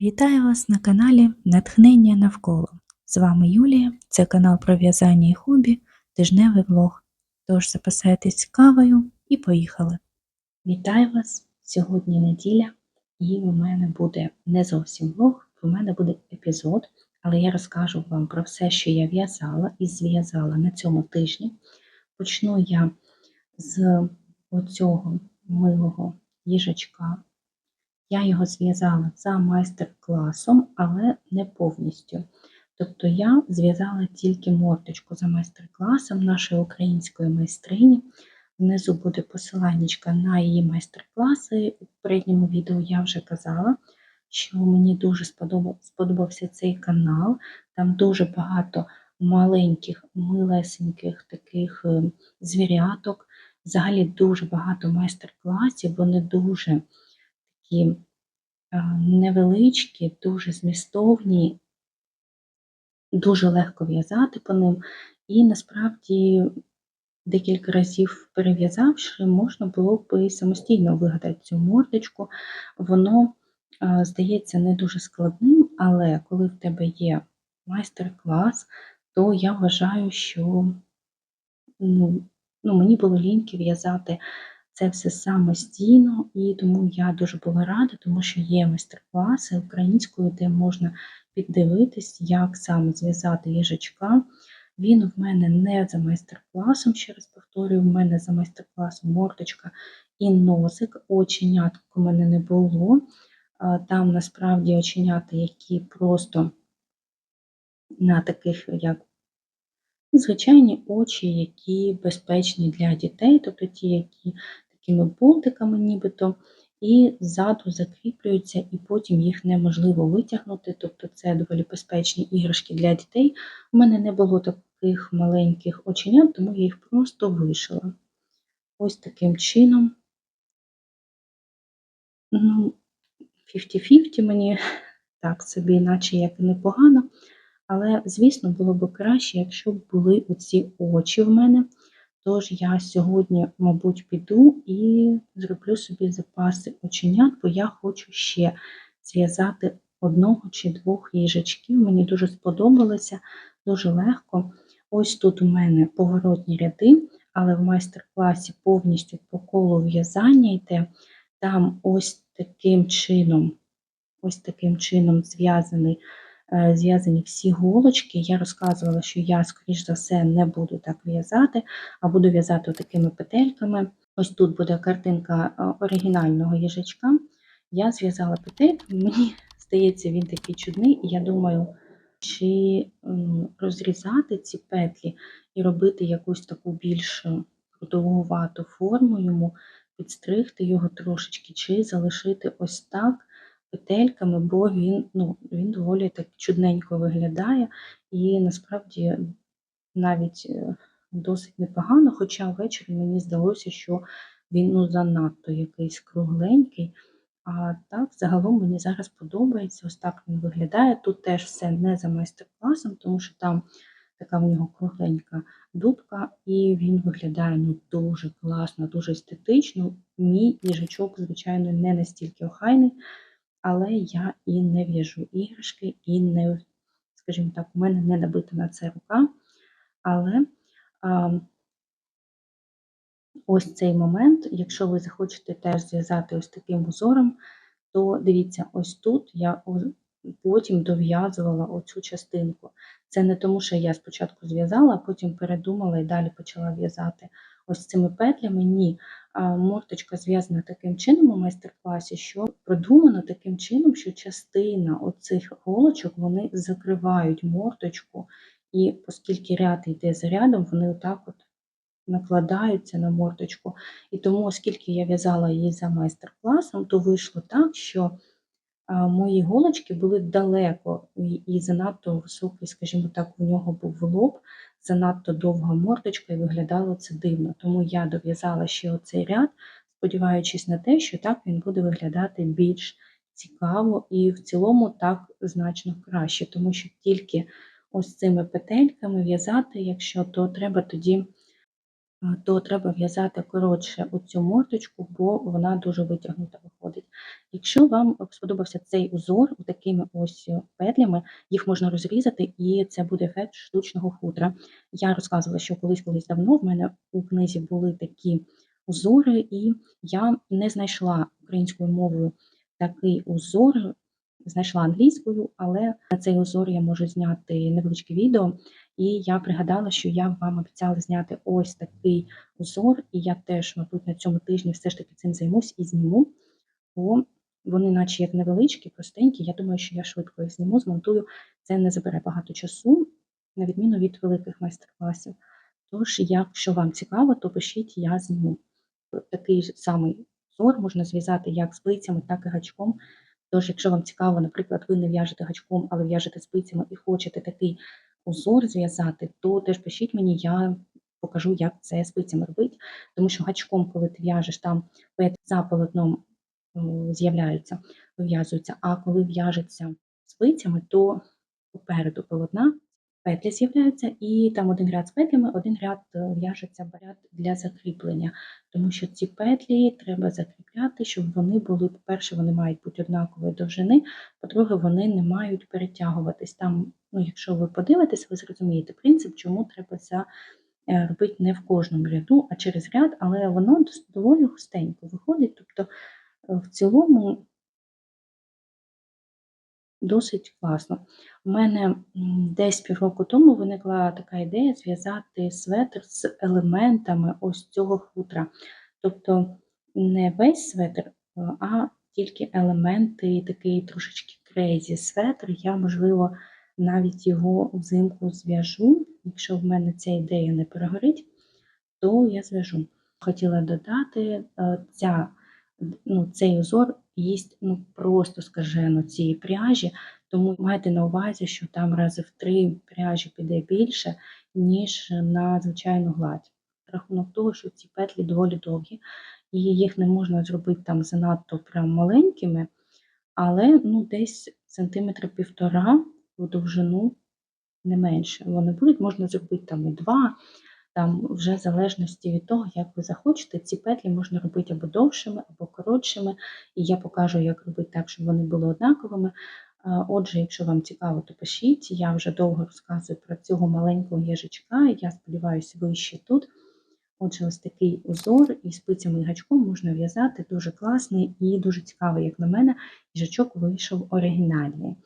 Вітаю вас на каналі Натхнення навколо. З вами Юлія, це канал про в'язання і хобі, тижневий влог. Тож запасайтесь кавою і поїхали. Вітаю вас! Сьогодні неділя, і у мене буде не зовсім влог, у мене буде епізод, але я розкажу вам про все, що я в'язала і зв'язала на цьому тижні. Почну я з оцього милого їжачка. Я його зв'язала за майстер-класом, але не повністю. Тобто я зв'язала тільки мордочку за майстер-класом нашої української майстрині. Внизу буде посилання на її майстер-класи. У передньому відео я вже казала, що мені дуже сподобався цей канал. Там дуже багато маленьких, милесеньких таких е, звіряток. Взагалі дуже багато майстер-класів, вони дуже такі невеличкі, дуже змістовні, дуже легко в'язати по ним, і насправді декілька разів перев'язавши, можна було б і самостійно вигадати цю мордочку. Воно здається не дуже складним, але коли в тебе є майстер-клас, то я вважаю, що ну, ну, мені було ліньки в'язати це все самостійно, і тому я дуже була рада, тому що є майстер-класи українською, де можна піддивитись, як саме зв'язати їжачка. Він в мене не за майстер-класом, ще раз повторюю, в мене за майстер-класом мордочка і носик. Оченят у мене не було. Там насправді оченята, які просто на таких, як звичайні очі, які безпечні для дітей, тобто ті, які такими болтиками нібито, і ззаду закріплюються, і потім їх неможливо витягнути. Тобто це доволі безпечні іграшки для дітей. У мене не було таких маленьких оченят, тому я їх просто вишила. Ось таким чином. Ну, 50-50 мені так собі, наче як і непогано. Але, звісно, було б краще, якщо б були оці очі в мене. Тож я сьогодні, мабуть, піду і зроблю собі запаси оченят, бо я хочу ще зв'язати одного чи двох їжачків. Мені дуже сподобалося, дуже легко. Ось тут у мене поворотні ряди, але в майстер-класі повністю по колу в'язання йде. Там ось таким чином, ось таким чином зв'язаний. Е, зв'язані всі голочки. Я розказувала, що я, скоріш за все, не буду так в'язати, а буду в'язати такими петельками. Ось тут буде картинка е, оригінального їжачка. Я зв'язала петельками, мені здається, він такий чудний, і я думаю, чи розрізати ці петлі і робити якусь таку більш продовгувату форму йому, підстригти його трошечки, чи залишити ось так петельками, бо він ну, він доволі так чудненько виглядає і насправді навіть е, досить непогано, хоча ввечері мені здалося, що він ну, занадто якийсь кругленький. А так, загалом мені зараз подобається, ось так він виглядає. Тут теж все не за майстер-класом, тому що там така в нього кругленька дубка, і він виглядає ну, дуже класно, дуже естетично. Мій їжачок, звичайно, не настільки охайний, але я і не в'яжу іграшки, і не, скажімо так, у мене не набита на це рука. Але а, ось цей момент, якщо ви захочете теж зв'язати ось таким узором, то дивіться, ось тут я потім дов'язувала оцю частинку. Це не тому, що я спочатку зв'язала, а потім передумала і далі почала в'язати ось цими петлями. Ні. Морточка зв'язана таким чином у майстер-класі, що продумано таким чином, що частина оцих голочок вони закривають морточку, і оскільки ряд йде за рядом, вони отак от накладаються на морточку. І тому, оскільки я в'язала її за майстер-класом, то вийшло так, що мої голочки були далеко і занадто високий, скажімо так, у нього був лоб, занадто довга мордочка і виглядало це дивно. Тому я дов'язала ще оцей ряд, сподіваючись на те, що так він буде виглядати більш цікаво і в цілому так значно краще, тому що тільки ось цими петельками в'язати, якщо то треба тоді то треба в'язати коротше оцю мордочку, бо вона дуже витягнута виходить. Якщо вам сподобався цей узор такими ось петлями, їх можна розрізати, і це буде ефект штучного хутра. Я розказувала, що колись колись давно в мене у книзі були такі узори, і я не знайшла українською мовою такий узор, знайшла англійською, але на цей узор я можу зняти невеличке відео. І я пригадала, що я вам обіцяла зняти ось такий узор, і я теж, мабуть, на цьому тижні все ж таки цим займусь і зніму, бо вони, наче як невеличкі, простенькі. Я думаю, що я швидко їх зніму, змонтую. Це не забере багато часу, на відміну від великих майстер-класів. Тож, якщо вам цікаво, то пишіть, я зніму. Такий самий узор можна зв'язати як спицями, так і гачком. Тож, якщо вам цікаво, наприклад, ви не в'яжете гачком, але в'яжете спицями і хочете такий узор зв'язати, то теж пишіть мені, я покажу, як це спицями робити. Тому що гачком, коли ти в'яжеш, там петлі за полотном з'являються, вив'язуються, а коли в'яжеться спицями, то попереду полотна петлі з'являються, і там один ряд з петлями, один ряд е, в'яжеться ряд для закріплення. Тому що ці петлі треба закріпляти, щоб вони були, по-перше, вони мають бути однакової довжини, по-друге, вони не мають перетягуватись. Там, ну, якщо ви подивитесь, ви зрозумієте принцип, чому треба це е, робити не в кожному ряду, а через ряд, але воно доволі густенько виходить. Тобто, е, в цілому досить класно. У мене десь півроку тому виникла така ідея зв'язати светр з елементами ось цього хутра. Тобто не весь светр, а тільки елементи, такий трошечки крейзі светр. Я, можливо, навіть його взимку зв'яжу. Якщо в мене ця ідея не перегорить, то я зв'яжу. Хотіла додати, е, ця, ну, цей узор їсть ну, просто скажено цієї пряжі, тому майте на увазі, що там рази в три пряжі піде більше, ніж на звичайну гладь. Рахунок того, що ці петлі доволі довгі, і їх не можна зробити там занадто прям маленькими, але ну, десь сантиметра півтора в довжину не менше. Вони будуть, можна зробити там і два, там вже в залежності від того, як ви захочете, ці петлі можна робити або довшими, або коротшими. І я покажу, як робити так, щоб вони були однаковими. Отже, якщо вам цікаво, то пишіть. Я вже довго розказую про цього маленького їжачка. Я сподіваюся, ви ще тут. Отже, ось такий узор і спицями і гачком можна в'язати. Дуже класний і дуже цікавий, як на мене, їжачок вийшов оригінальний.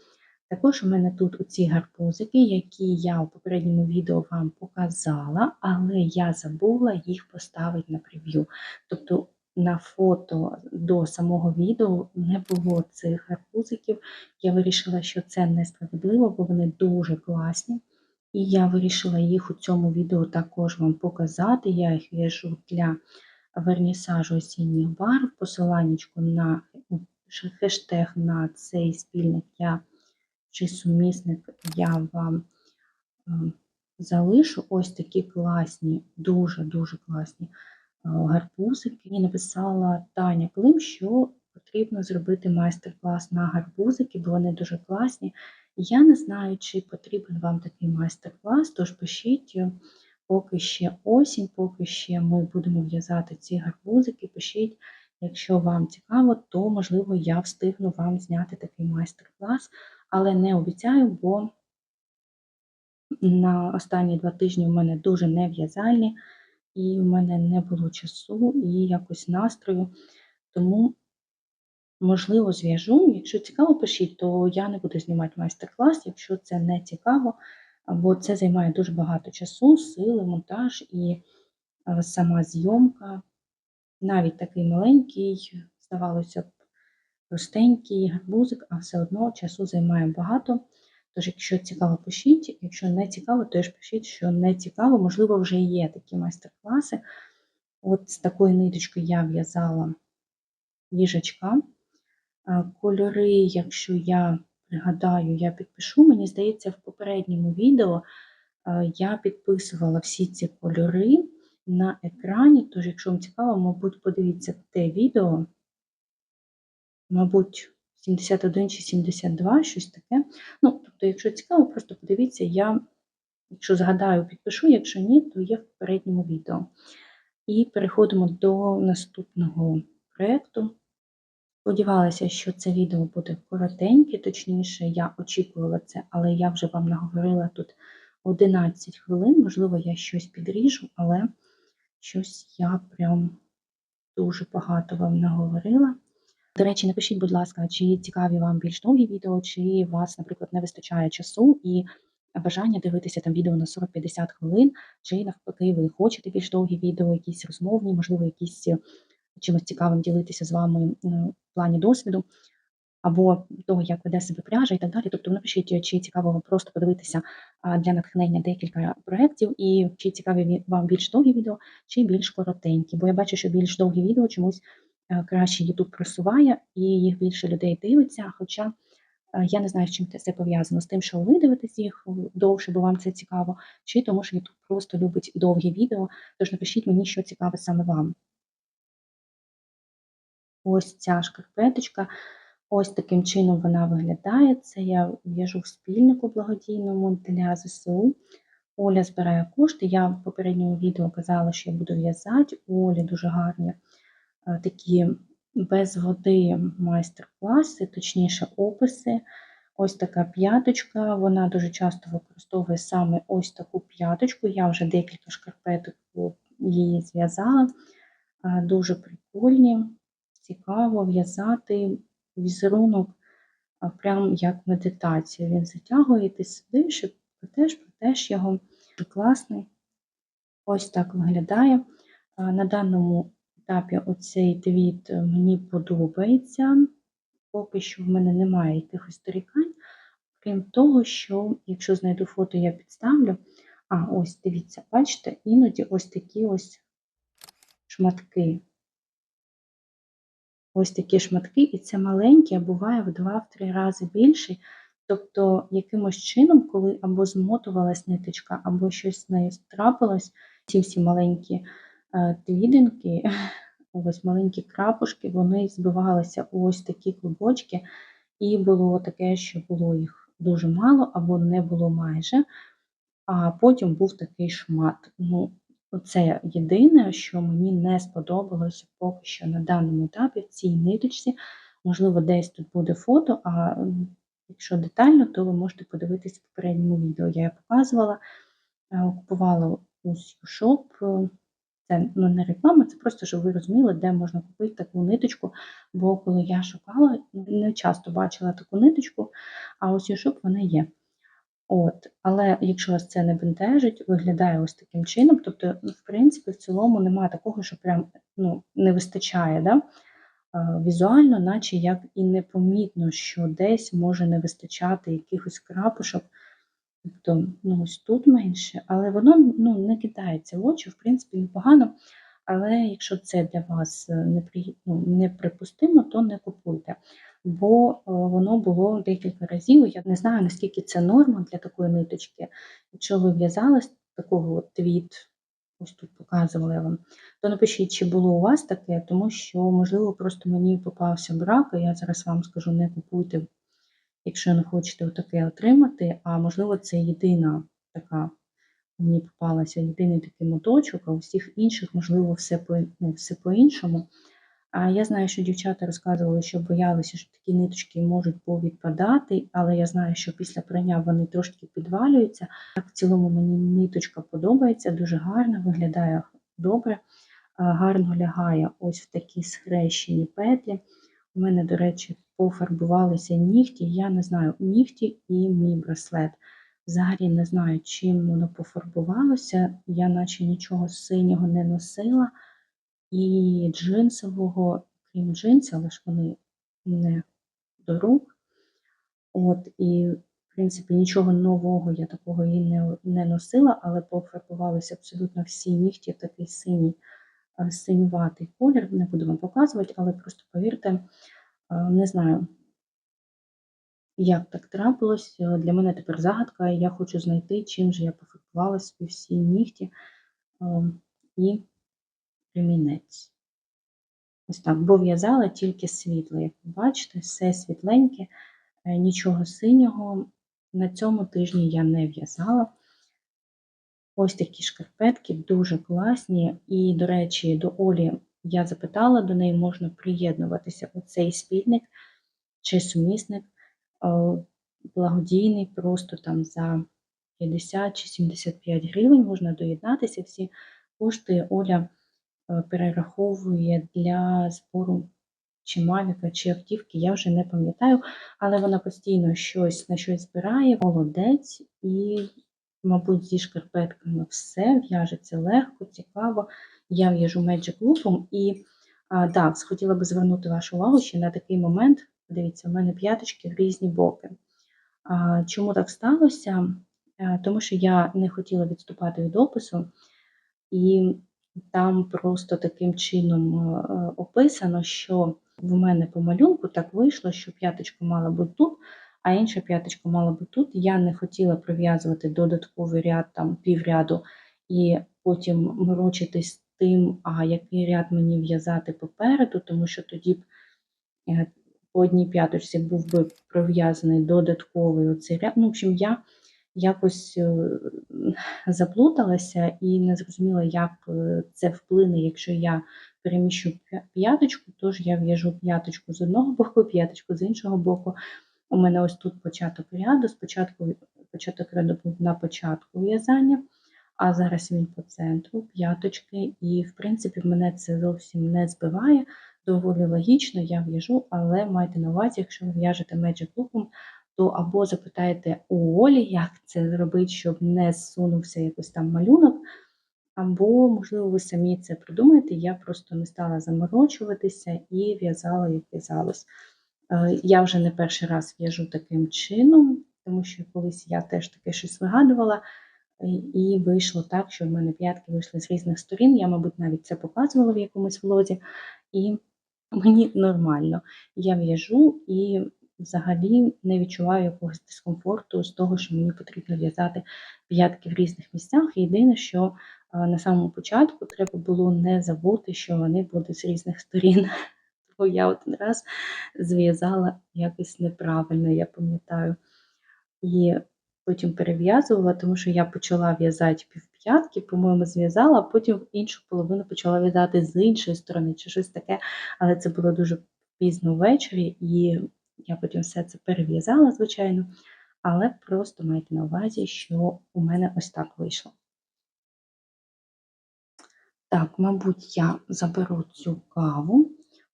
Також у мене тут оці гарбузики, які я у попередньому відео вам показала, але я забула їх поставити на прев'ю. Тобто на фото до самого відео не було цих гарбузиків. Я вирішила, що це несправедливо, бо вони дуже класні. І я вирішила їх у цьому відео також вам показати. Я їх в'яжу для вернісажу осінніх барв. Посиланнячко на хештег на цей спільник я чи сумісник я вам е, залишу ось такі класні, дуже-дуже класні е, гарбузики. Мені написала Таня Клим, що потрібно зробити майстер-клас на гарбузики, бо вони дуже класні. Я не знаю, чи потрібен вам такий майстер-клас, тож пишіть, е, поки ще осінь, поки ще ми будемо в'язати ці гарбузики, пишіть. Якщо вам цікаво, то можливо я встигну вам зняти такий майстер-клас але не обіцяю, бо на останні два тижні у мене дуже нев'язальні, і у мене не було часу і якось настрою. Тому, можливо, зв'яжу. Якщо цікаво, пишіть, то я не буду знімати майстер-клас, якщо це не цікаво, бо це займає дуже багато часу, сили, монтаж і е, сама зйомка. Навіть такий маленький, здавалося б, простенький гарбузик, а все одно часу займає багато. Тож, якщо цікаво, пишіть, якщо не цікаво, теж пишіть, що не цікаво, можливо, вже є такі майстер-класи. От з такою ниточкою я в'язала їжачка. Кольори, якщо я пригадаю, я підпишу. Мені здається, в попередньому відео я підписувала всі ці кольори на екрані. Тож, якщо вам цікаво, мабуть, подивіться те відео мабуть, 71 чи 72, щось таке. Ну, тобто, якщо цікаво, просто подивіться, я Якщо згадаю, підпишу, якщо ні, то є в попередньому відео. І переходимо до наступного проєкту. Сподівалася, що це відео буде коротеньке, точніше, я очікувала це, але я вже вам наговорила тут 11 хвилин. Можливо, я щось підріжу, але щось я прям дуже багато вам наговорила. До речі, напишіть, будь ласка, чи цікаві вам більш довгі відео, чи вас, наприклад, не вистачає часу і бажання дивитися там відео на 40-50 хвилин, чи навпаки, ви хочете більш довгі відео, якісь розмовні, можливо, якісь е, чимось цікавим ділитися з вами е, в плані досвіду, або того, як веде себе пряжа і так далі. Тобто напишіть, чи цікаво вам просто подивитися для натхнення декілька проєктів, і чи цікаві вам більш довгі відео, чи більш коротенькі. Бо я бачу, що більш довгі відео чомусь краще YouTube просуває і їх більше людей дивиться. Хоча е, я не знаю, з чим це пов'язано з тим, що ви дивитесь їх довше, бо вам це цікаво, чи тому, що YouTube просто любить довгі відео. Тож напишіть мені, що цікаве саме вам. Ось ця шкарпеточка. Ось таким чином вона виглядає. Це я в'яжу в спільнику благодійному для ЗСУ. Оля збирає кошти. Я в попередньому відео казала, що я буду в'язати. У Олі дуже гарні е, такі без води майстер-класи, точніше описи. Ось така п'яточка. Вона дуже часто використовує саме ось таку п'яточку. Я вже декілька шкарпеток її зв'язала. Е, Дуже прикольні, цікаво в'язати візерунок а, прям як медитація. Він затягує, ти сидиш і плетеш, плетеш його. Класний. Ось так виглядає. На даному етапі оцей твіт е, мені подобається. Поки що в мене немає якихось дорікань. Крім того, що якщо знайду фото, я підставлю. А, ось, дивіться, бачите, іноді ось такі ось шматки. Ось такі шматки, і це маленькі, а буває в 2-3 рази більший. Тобто, якимось чином, коли або змотувалась ниточка, або щось з нею трапилось, ці всі маленькі е, твідинки, ось маленькі крапушки, вони збивалися у ось такі клубочки, і було таке, що було їх дуже мало, або не було майже. А потім був такий шмат. Ну, Оце єдине, що мені не сподобалося поки що на даному етапі в цій ниточці. Можливо, десь тут буде фото, а якщо детально, то ви можете подивитися попередньому відео. Я показувала, е, купувала у Shop. Це ну, не реклама, це просто, щоб ви розуміли, де можна купити таку ниточку. Бо коли я шукала, не часто бачила таку ниточку, а ось Shop вона є. От, але якщо вас це не бентежить, виглядає ось таким чином. Тобто, ну, в принципі, в цілому немає такого, що прям ну, не вистачає. Да? Візуально, наче як і непомітно, що десь може не вистачати якихось крапушок. Тобто, ну, ось тут менше, але воно ну, не кидається в очі, в принципі, непогано. Але якщо це для вас е, непри... ну, неприпустимо, то не купуйте бо е, воно було декілька разів. Я не знаю, наскільки це норма для такої ниточки. Якщо ви в'язали такого твіт, ось тут показувала вам, то напишіть, чи було у вас таке, тому що, можливо, просто мені попався брак, і я зараз вам скажу, не купуйте, якщо не хочете таке отримати. А можливо, це єдина така. Мені попалася єдиний такий моточок, а у всіх інших, можливо, все по ну, все по-іншому. А я знаю, що дівчата розказували, що боялися, що такі ниточки можуть повідпадати, але я знаю, що після прання вони трошки підвалюються. Так, в цілому мені ниточка подобається, дуже гарно, виглядає добре, гарно лягає ось в такі схрещені петлі. У мене, до речі, пофарбувалися нігті. Я не знаю, нігті і мій браслет. Взагалі не знаю, чим воно пофарбувалося. Я наче нічого синього не носила і джинсового, крім джинсів, але ж вони не до рук. От, І, в принципі, нічого нового я такого і не не носила, але пофарбувалися абсолютно всі нігті, такий синій, е, синюватий колір. Не буду вам показувати, але просто повірте, не знаю, як так трапилось. Для мене тепер загадка, і я хочу знайти, чим же я пофарбувала собі всі нігті. Ем, і ремінець. Ось так, бо в'язала тільки світло, як ви бачите, все світленьке, е, нічого синього. На цьому тижні я не в'язала. Ось такі шкарпетки дуже класні. І, до речі, до Олі я запитала, до неї можна приєднуватися у цей спільник чи сумісник е, благодійний, просто там за 50 чи 75 гривень можна доєднатися. Всі кошти Оля е, перераховує для збору чи мавіка, чи автівки, я вже не пам'ятаю, але вона постійно щось на щось збирає, молодець і, мабуть, зі шкарпетками все в'яжеться легко, цікаво. Я в'яжу Magic Loop і а, да, хотіла би звернути вашу увагу ще на такий момент. Дивіться, у мене п'яточки в різні боки. А, Чому так сталося? А, тому що я не хотіла відступати від опису, і там просто таким чином е, описано, що в мене по малюнку так вийшло, що п'яточка мала бути тут, а інша п'яточка мала бути тут. Я не хотіла прив'язувати додатковий ряд, там півряду, і потім морочитись тим, а який ряд мені в'язати попереду, тому що тоді б е, по одній п'яточці був би пров'язаний додатковий оцей ряд. Ну, в общем, я якось е, заплуталася і не зрозуміла, як е, це вплине, якщо я переміщу п'яточку, тож я в'яжу п'яточку з одного боку, п'яточку з іншого боку. У мене ось тут початок ряду. Спочатку початок ряду був на початку в'язання, а зараз він по центру, п'яточки, і, в принципі, мене це зовсім не збиває. Доволі логічно, я в'яжу, але майте на увазі, якщо ви в'яжете Magic Loop, то або запитайте у Олі, як це зробити, щоб не зсунувся якийсь там малюнок, або, можливо, ви самі це придумаєте. Я просто не стала заморочуватися і в'язала, як в'язалось. Е, я вже не перший раз в'яжу таким чином, тому що колись я теж таке щось вигадувала, і вийшло так, що в мене п'ятки вийшли з різних сторін. Я, мабуть, навіть це показувала в якомусь влозі, і мені нормально. Я в'яжу і взагалі не відчуваю якогось дискомфорту з того, що мені потрібно в'язати п'ятки в різних місцях. Єдине, що на самому початку треба було не забути, що вони будуть з різних сторін. Я один раз зв'язала якось неправильно, я пам'ятаю. І потім перев'язувала, тому що я почала в'язати півп'ятки, по-моєму, зв'язала, а потім іншу половину почала в'язати з іншої сторони, чи щось таке. Але це було дуже пізно ввечері, і я потім все це перев'язала, звичайно. Але просто майте на увазі, що у мене ось так вийшло. Так, мабуть, я заберу цю каву.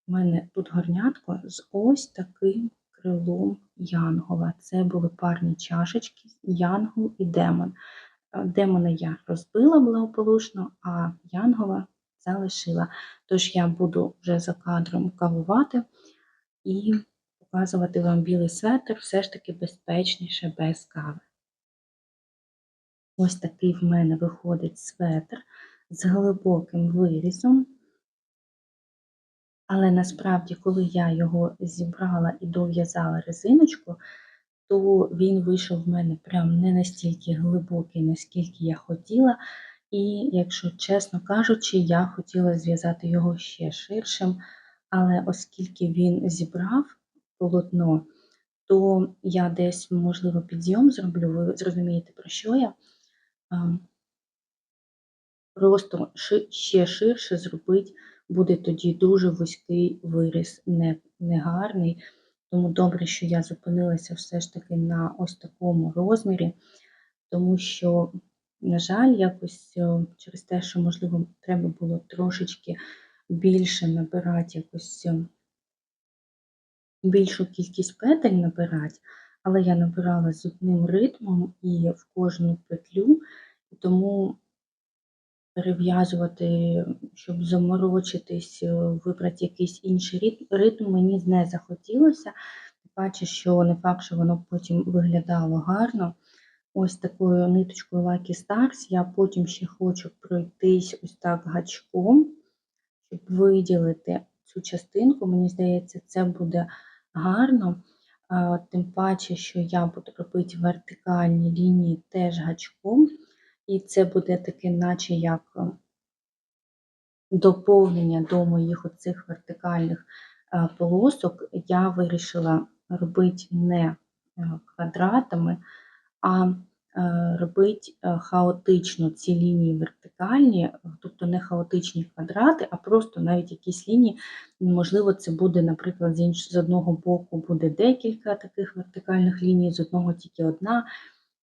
У мене тут горнятко з ось таким крилом Янгола. Це були парні чашечки, Янгол і демон. Е, демона я розбила благополучно, а Янгола залишила. Тож я буду вже за кадром кавувати і показувати вам білий светр все ж таки безпечніше без кави. Ось такий в мене виходить светр з глибоким вирізом. Але насправді, коли я його зібрала і дов'язала резиночку, то він вийшов в мене прям не настільки глибокий, наскільки я хотіла. І, якщо чесно кажучи, я хотіла зв'язати його ще ширшим, але оскільки він зібрав полотно, то я десь, можливо, підйом зроблю, ви зрозумієте, про що я. Просто ще ширше зробити буде тоді дуже вузький виріс, не, негарний. Тому добре, що я зупинилася все ж таки на ось такому розмірі, тому що, на жаль, якось е, через те, що, можливо, треба було трошечки більше набирати якось е, більшу кількість петель набирати, але я набирала з одним ритмом і в кожну петлю, тому перев'язувати, щоб заморочитись, е, вибрати якийсь інший ритм, мені не захотілося. Бачу, що не факт, що воно потім виглядало гарно. Ось такою ниточкою Lucky Stars. Я потім ще хочу пройтись ось так гачком, щоб виділити цю частинку. Мені здається, це буде гарно. Тим паче, що я буду робити вертикальні лінії теж гачком. І це буде таке, наче як е, доповнення до моїх оцих вертикальних е, полосок. Я вирішила робити не е, квадратами, а робити хаотично ці лінії вертикальні, тобто не хаотичні квадрати, а просто навіть якісь лінії. Можливо, це буде, наприклад, з одного боку буде декілька таких вертикальних ліній, з одного тільки одна.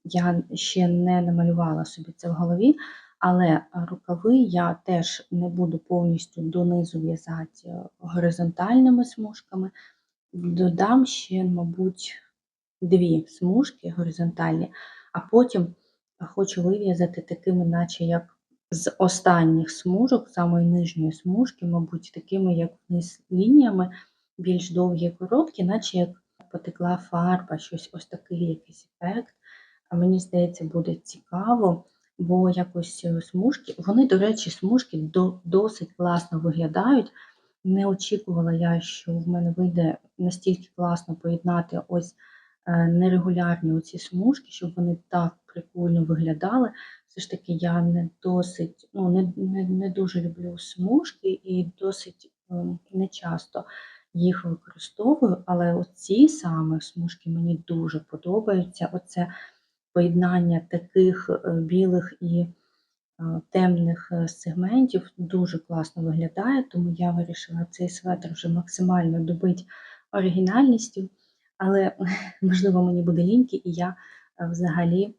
Я ще не намалювала собі це в голові, але рукави я теж не буду повністю донизу в'язати е, горизонтальними смужками. Додам ще, мабуть, дві смужки горизонтальні, а потім хочу вив'язати такими, наче як з останніх смужок, самої нижньої смужки, мабуть, такими, як вниз лініями, більш довгі і короткі, наче як потекла фарба, щось ось такий якийсь ефект. А мені здається, буде цікаво, бо якось е, смужки, вони, до речі, смужки до, досить класно виглядають. Не очікувала я, що в мене вийде настільки класно поєднати ось е, нерегулярні оці смужки, щоб вони так прикольно виглядали. Все ж таки, я не досить, ну не, не, не дуже люблю смужки і досить ем, не часто їх використовую, але оці саме смужки мені дуже подобаються. Оце поєднання таких е, білих і е, темних е, сегментів дуже класно виглядає, тому я вирішила цей светр вже максимально добити оригінальністю, але, можливо, мені буде ліньки, і я взагалі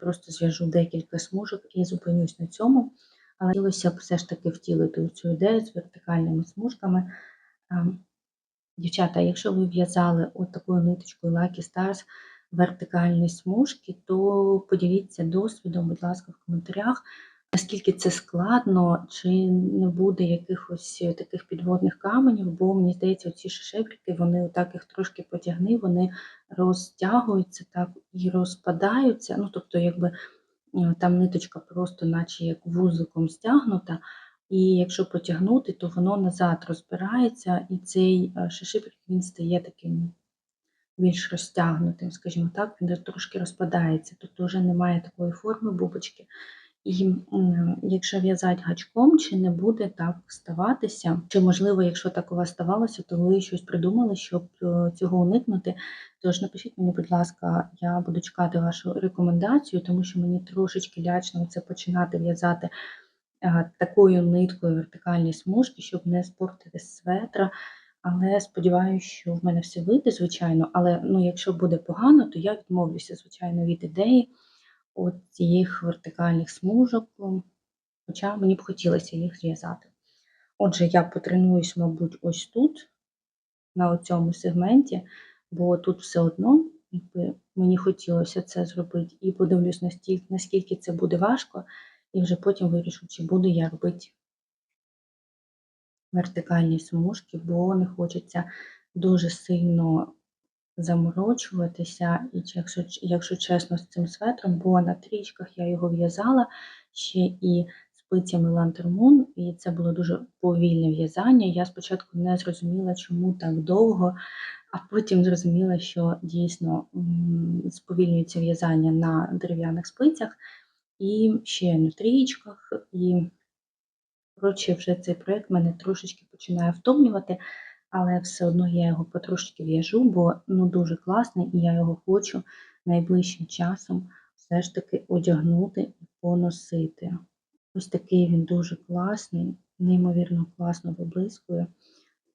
просто зв'яжу декілька смужок і зупинюсь на цьому. Але хотілося б все ж таки втілити цю ідею з вертикальними смужками. Ем, дівчата, якщо ви в'язали от такою ниточкою Lucky Stars вертикальні смужки, то поділіться досвідом, будь ласка, в коментарях, наскільки це складно, чи не буде якихось таких підводних каменів, бо мені здається, ці шишеприки, вони отак їх трошки потягни, вони розтягуються так і розпадаються. Ну, тобто, якби е, там ниточка просто, наче як вузиком стягнута. І якщо потягнути, то воно назад розбирається, і цей е, він стає таким більш розтягнутим, скажімо так, він трошки розпадається, тобто вже немає такої форми бубочки. І якщо в'язати гачком, чи не буде так ставатися, чи, можливо, якщо так у вас ставалося, то ви щось придумали, щоб е, цього уникнути. Тож напишіть мені, будь ласка, я буду чекати вашу рекомендацію, тому що мені трошечки лячно це починати в'язати е, такою ниткою вертикальні смужки, щоб не спортити светра. Але сподіваюся, що в мене все вийде, звичайно. Але ну, якщо буде погано, то я відмовлюся, звичайно, від ідеї от цих вертикальних смужок, хоча мені б хотілося їх зв'язати. Отже, я потренуюсь, мабуть, ось тут, на цьому сегменті, бо тут все одно мені хотілося це зробити, і подивлюсь, наскільки це буде важко, і вже потім вирішу, чи буду я робити вертикальні смужки, бо не хочеться дуже сильно заморочуватися. І якщо якщо чесно, з цим светром, бо на трічках я його в'язала ще і спицями Лантермун, і це було дуже повільне в'язання. Я спочатку не зрозуміла, чому так довго, а потім зрозуміла, що дійсно сповільнюється в'язання на дерев'яних спицях, і ще на трічках. і Коротше, вже цей проєкт мене трошечки починає втомлювати, але все одно я його потрошки в'яжу, бо ну, дуже класний, і я його хочу найближчим часом все ж таки одягнути і поносити. Ось такий він дуже класний, неймовірно класно виблискує.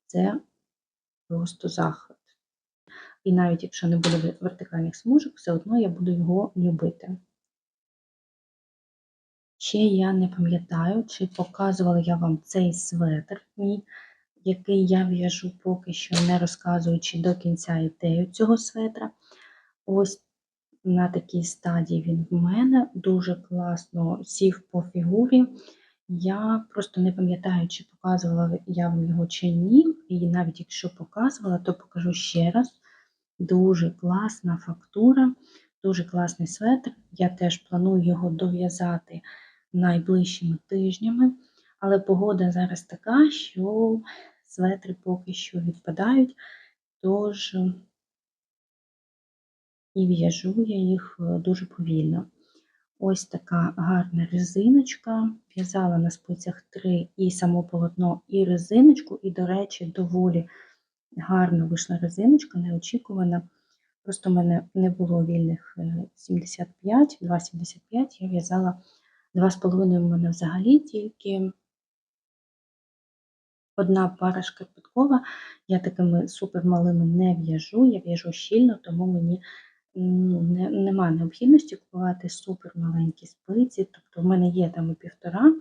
Це просто захват. І навіть якщо не буде вертикальних смужок, все одно я буду його любити. Ще я не пам'ятаю, чи показувала я вам цей светр, мій, який я в'яжу поки що не розказуючи до кінця ідею цього светра. Ось на такій стадії він в мене дуже класно сів по фігурі. Я просто не пам'ятаю, чи показувала я вам його чи ні. І навіть якщо показувала, то покажу ще раз. Дуже класна фактура, дуже класний светр. Я теж планую його дов'язати найближчими тижнями, але погода зараз така, що светри поки що відпадають, тож і в'яжу я їх е, дуже повільно. Ось така гарна резиночка. В'язала на спицях 3 і само полотно, і резиночку, і, до речі, доволі гарно вийшла резиночка, неочікувана. Просто в мене не було вільних е, 75, 2,75, я в'язала 2,5 у мене взагалі тільки одна пара шкарпеткова. Я такими супермалими не в'яжу, я в'яжу щільно, тому мені ну, не, нема необхідності купувати супермаленькі спиці. Тобто в мене є там і півтора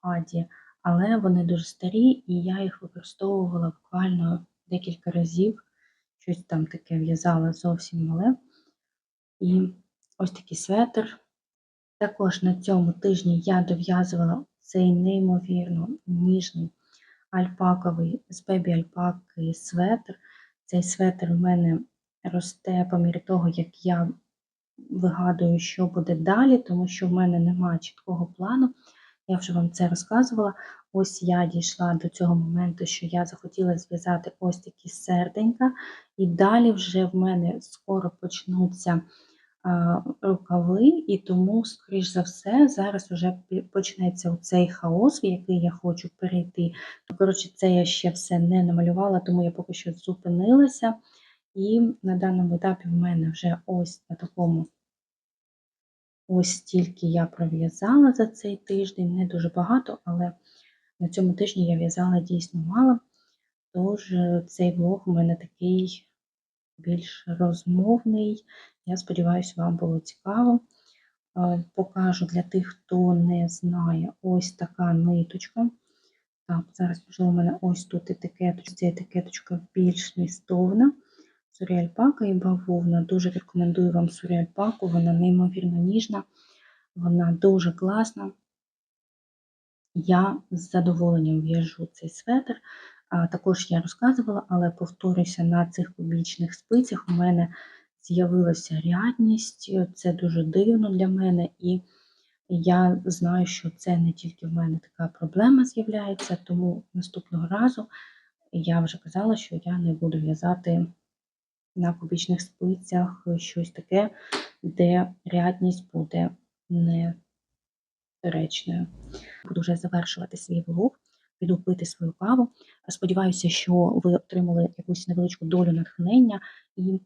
аді, але вони дуже старі, і я їх використовувала буквально декілька разів. Щось там таке в'язала зовсім мале. І ось такий светр. Також на цьому тижні я дов'язувала цей неймовірно ніжний альпаковий з бебі альпаки светр. Цей светр у мене росте по мірі того, як я вигадую, що буде далі, тому що в мене немає чіткого плану. Я вже вам це розказувала. Ось я дійшла до цього моменту, що я захотіла зв'язати ось такі серденька, і далі вже в мене скоро почнуться рукави, і тому, скоріш за все, зараз вже почнеться цей хаос, в який я хочу перейти. Ну, Коротше, це я ще все не намалювала, тому я поки що зупинилася. І на даному етапі в мене вже ось на такому ось стільки я пров'язала за цей тиждень. Не дуже багато, але на цьому тижні я в'язала дійсно мало. Тож е, цей влог у мене такий більш розмовний. Я сподіваюся, вам було цікаво. Е, Покажу для тих, хто не знає, ось така ниточка. Так, зараз, можливо, у мене ось тут етикеточка. Ця етикеточка більш змістовна. Суріальпака і бавовна. Дуже рекомендую вам суріальпаку, вона неймовірно ніжна, вона дуже класна. Я з задоволенням в'яжу цей светр. Також я розказувала, але повторюся, на цих кубічних спицях у мене з'явилася рядність. Це дуже дивно для мене, і я знаю, що це не тільки в мене така проблема з'являється, тому наступного разу я вже казала, що я не буду в'язати на кубічних спицях щось таке, де рядність буде недоречною. Буду вже завершувати свій влог, піду пити свою каву. Сподіваюся, що ви отримали якусь невеличку долю натхнення і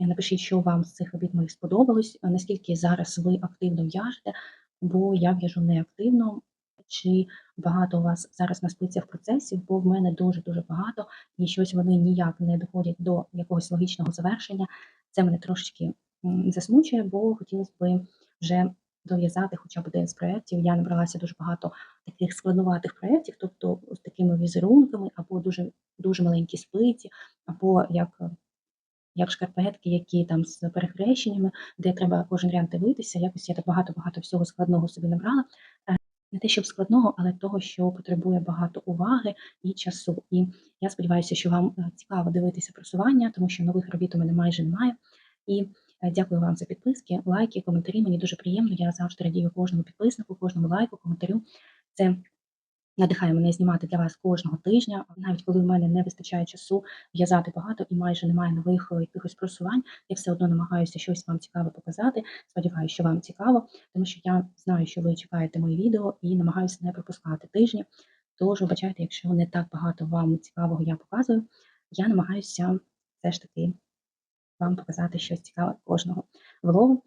напишіть, що вам з цих робіт моїх сподобалось, наскільки зараз ви активно в'яжете, бо я в'яжу неактивно. Чи багато у вас зараз на спицях процесів, бо в мене дуже-дуже багато, і щось вони ніяк не доходять до якогось логічного завершення. Це мене трошечки засмучує, бо хотілося б вже дов'язати хоча б один з проєктів. Я набралася дуже багато таких складноватих проєктів, тобто з такими візерунками, або дуже, дуже маленькі спиці, або як. Як шкарпетки, які там з перехрещеннями, де треба кожен ряд дивитися, якось я так багато-багато всього складного собі набрала. Е, Не те, щоб складного, але того, що потребує багато уваги і часу. І я сподіваюся, що вам е, цікаво дивитися просування, тому що нових робіт у мене майже немає. І дякую вам за підписки, лайки, коментарі. Мені дуже приємно. Я завжди радію кожному підписнику, кожному лайку, коментарю. Це надихає мене знімати для вас кожного тижня, навіть коли в мене не вистачає часу в'язати багато і майже немає нових е, якихось просувань. Я все одно намагаюся щось вам цікаве показати. Сподіваюся, що вам цікаво, тому що я знаю, що ви чекаєте мої відео і намагаюся не пропускати тижні. Тож, вибачайте, якщо не так багато вам цікавого я показую, я намагаюся все ж таки вам показати щось цікаве кожного влогу,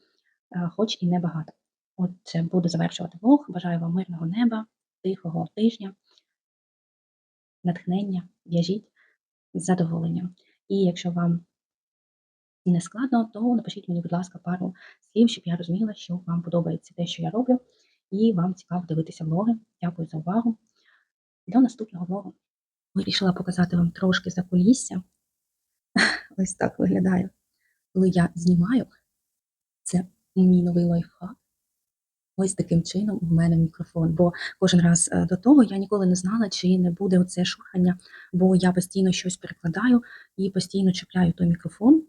е, хоч і не багато. Отже, буду завершувати влог. Бажаю вам мирного неба, тихого тижня, натхнення, в'яжіть з задоволенням. І якщо вам не складно, то напишіть мені, будь ласка, пару слів, щоб я розуміла, що вам подобається те, що я роблю, і вам цікаво дивитися влоги. Дякую за увагу. До наступного влогу. Вирішила показати вам трошки за кулісся. Ось так виглядає, коли я знімаю. Це мій новий лайфхак. Ось таким чином в мене мікрофон. Бо кожен раз е, до того я ніколи не знала, чи не буде оце шурхання, бо я постійно щось перекладаю і постійно чіпляю той мікрофон.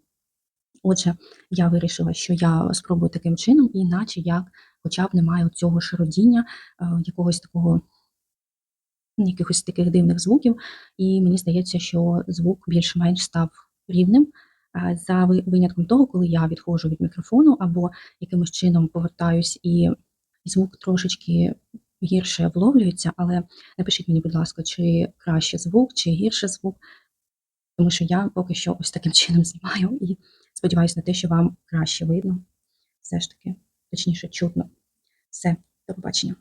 Отже, я вирішила, що я спробую таким чином, іначе як хоча б немає цього шародіння, е, якогось такого, ну, якихось таких дивних звуків. І мені здається, що звук більш-менш став рівним. Е, За винятком того, коли я відходжу від мікрофону або якимось чином повертаюсь і звук трошечки гірше вловлюється, але напишіть мені, будь ласка, чи краще звук, чи гірше звук, тому що я поки що ось таким чином знімаю і Сподіваюсь на те, що вам краще видно. Все ж таки, точніше, чутно. Все, до побачення.